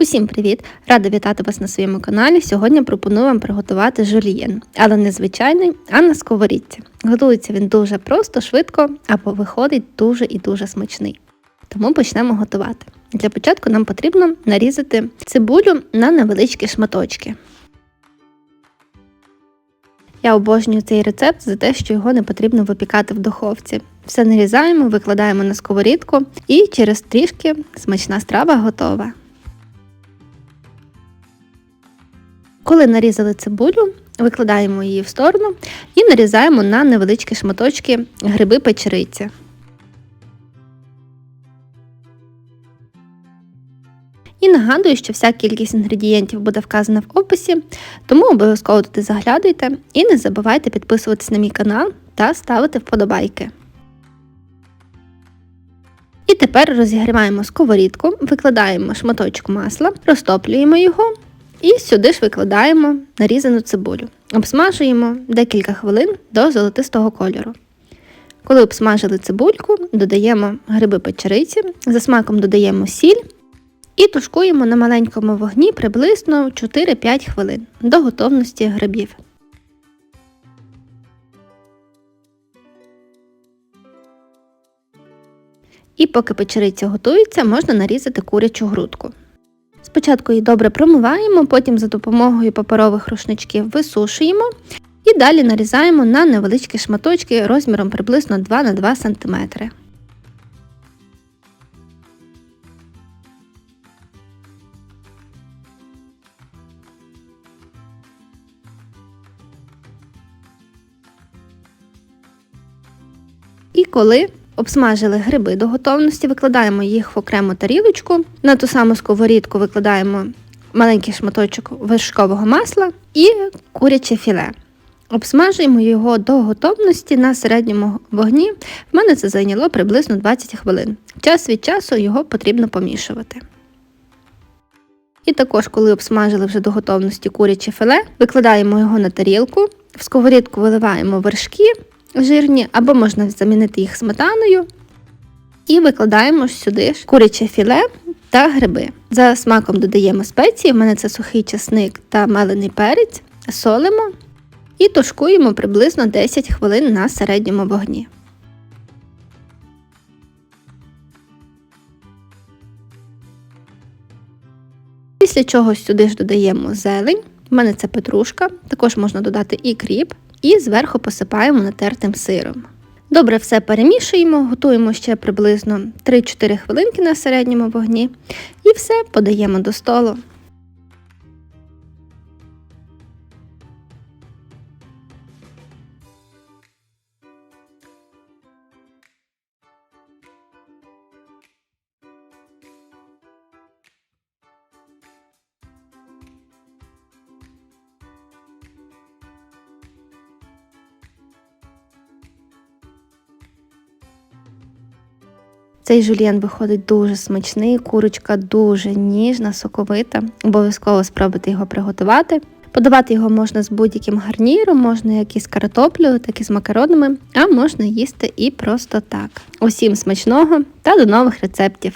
Усім привіт! Рада вітати вас на своєму каналі. Сьогодні пропоную вам приготувати жульєн, але не звичайний, а на сковорідці. Готується він дуже просто, швидко, або виходить дуже і дуже смачний. Тому почнемо готувати. Для початку нам потрібно нарізати цибулю на невеличкі шматочки. Я обожнюю цей рецепт за те, що його не потрібно випікати в духовці. Все нарізаємо, викладаємо на сковорідку і через трішки смачна страва готова. Коли нарізали цибулю, викладаємо її в сторону і нарізаємо на невеличкі шматочки гриби печериці. І нагадую, що вся кількість інгредієнтів буде вказана в описі, тому обов'язково туди заглядуйте і не забувайте підписуватись на мій канал та ставити вподобайки. І тепер розігріваємо сковорідку, викладаємо шматочок масла, розтоплюємо його і сюди ж викладаємо нарізану цибулю. Обсмажуємо декілька хвилин до золотистого кольору. Коли обсмажили цибульку, додаємо гриби печериці, за смаком додаємо сіль і тушкуємо на маленькому вогні приблизно 4-5 хвилин до готовності грибів. І поки печериця готується, можна нарізати курячу грудку. Спочатку її добре промиваємо, потім за допомогою паперових рушничків висушуємо і далі нарізаємо на невеличкі шматочки розміром приблизно 2 на 2 см. І коли Обсмажили гриби до готовності, викладаємо їх в окрему тарілочку. На ту саму сковорідку викладаємо маленький шматочок вершкового масла і куряче філе. Обсмажуємо його до готовності на середньому вогні. В мене це зайняло приблизно 20 хвилин. Час від часу його потрібно помішувати. І також, коли обсмажили вже до готовності куряче філе, викладаємо його на тарілку, в сковорідку виливаємо вершки жирні, або можна замінити їх сметаною. І викладаємо сюди ж куряче філе та гриби. За смаком додаємо спеції, в мене це сухий часник та мелений перець, солимо і тушкуємо приблизно 10 хвилин на середньому вогні. Після чого сюди ж додаємо зелень, в мене це петрушка, також можна додати і кріп і зверху посипаємо натертим сиром. Добре все перемішуємо, готуємо ще приблизно 3-4 хвилинки на середньому вогні і все подаємо до столу. Цей жульєн виходить дуже смачний, курочка дуже ніжна, соковита. Обов'язково спробуйте його приготувати. Подавати його можна з будь-яким гарніром, можна як із картоплею, так і з макаронами, а можна їсти і просто так. Усім смачного та до нових рецептів!